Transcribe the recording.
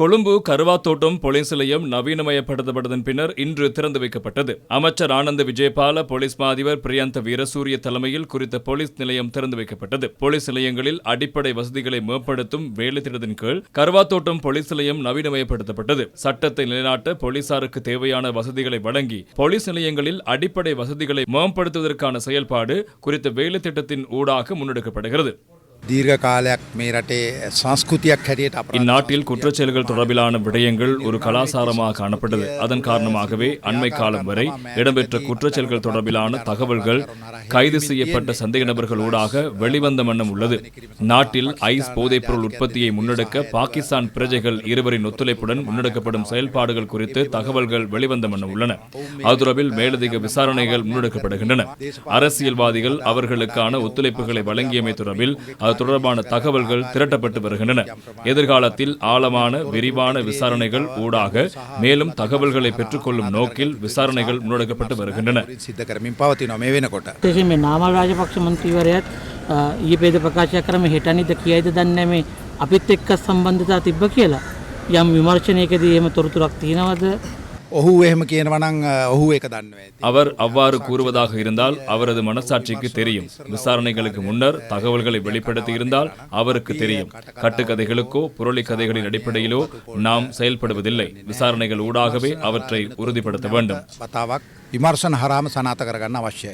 Colombo Karuvathottam police நிலையம் நவீனமயப்படுத்தப்பட்டதன் பின்னர் இன்று திறந்து வைக்கப்பட்டது. அமைச்சர் ஆனந்த விஜயபால போலீஸ் மா அதிபர் பிரியந்த வீரசூரிய தலைமையில் குறித்த போலீஸ் நிலையம் திறந்து வைக்கப்பட்டது. போலீஸ் நிலையங்களில் அடிப்படை வசதிகளை மேம்படுத்தும் வேலை திட்டத்தின் கீழ் கருவாத்தோட்டம் போலீஸ் நிலையம் நவீனமயப்படுத்தப்பட்டது. சட்டத்தை நிலைநாட்ட போலீசாருக்கு தேவையான வசதிகளை வழங்கி போலீஸ் நிலையங்களில் அடிப்படை வசதிகளை மேம்படுத்துவதற்கான செயல்பாடு குறித்த வேலை திட்டத்தின் ஊடாக முன்னெடுக்கப்படுகிறது. இந்நாட்டில் குற்றச்செயல்கள் தொடர்பிலான விடயங்கள் ஒரு கலாசாரமாக காணப்பட்டது. அதன் காரணமாகவே அண்மை காலம் வரை இடம்பெற்ற குற்றச்செயல்கள் தொடர்பிலான தகவல்கள் கைது செய்யப்பட்ட சந்தேக நபர்கள் வெளிவந்த வண்ணம் உள்ளது. நாட்டில் ஐஸ் போதைப்பொருள் உற்பத்தியை முன்னெடுக்க பாகிஸ்தான் பிரஜைகள் இருவரின் ஒத்துழைப்புடன் முன்னெடுக்கப்படும் செயல்பாடுகள் குறித்து தகவல்கள் வெளிவந்த வண்ணம் உள்ளன. அது மேலதிக விசாரணைகள் முன்னெடுக்கப்படுகின்றன. அரசியல்வாதிகள் அவர்களுக்கான ஒத்துழைப்புகளை வழங்கியமை தொடர்பில் அது தொடர்பான தகவல்கள் திரட்டப்பட்டு வருகின்றன எதிர்காலத்தில் ஆழமான விரிவான விசாரணைகள் ஊடாக மேலும் தகவல்களை பெற்றுக்கொள்ளும் நோக்கில் விசாரணைகள் முன்னெடுக்கப்பட்டு வருகின்றன සිද්ධ කරමින් පවතිනවා මේ වෙනකොට. විශේෂයෙන් මේ නාමල් රාජපක්ෂ මන්ත්‍රීවරයාත් අ, ඊයේ පෙද ප්‍රකාශයක් කරම හෙටනිද කියයිද දන්නේ නැහැ මේ අපිත් එක්ක සම්බන්ධතා තිබ්බ කියලා. යම් විමර්ශනයකදී එහෙම තොරතුරක් තියෙනවද? ඔහු එහෙම කියනවනං ඔහු ඒක දන්න ඇති. அவர் அவ்வாறு கூறுவதாக இருந்தால் அவரது மனசாட்சிக்கு தெரியும் விசாரணைகளுக்கு முன்னர் தகவல்களை வெளிப்படுத்தி இருந்தால் அவருக்கு தெரியும் கட்டுக்கதைகளுக்கோ புரளி கதைகளின் அடிப்படையிலோ நாம் செயல்படுவதில்லை விசாரணைகள் ஊடாகவே அவற்றை உறுதிப்படுத்த வேண்டும் වතාවක් විමර්ශන හරාම සනාත කරගන්න අවශ්‍යයි.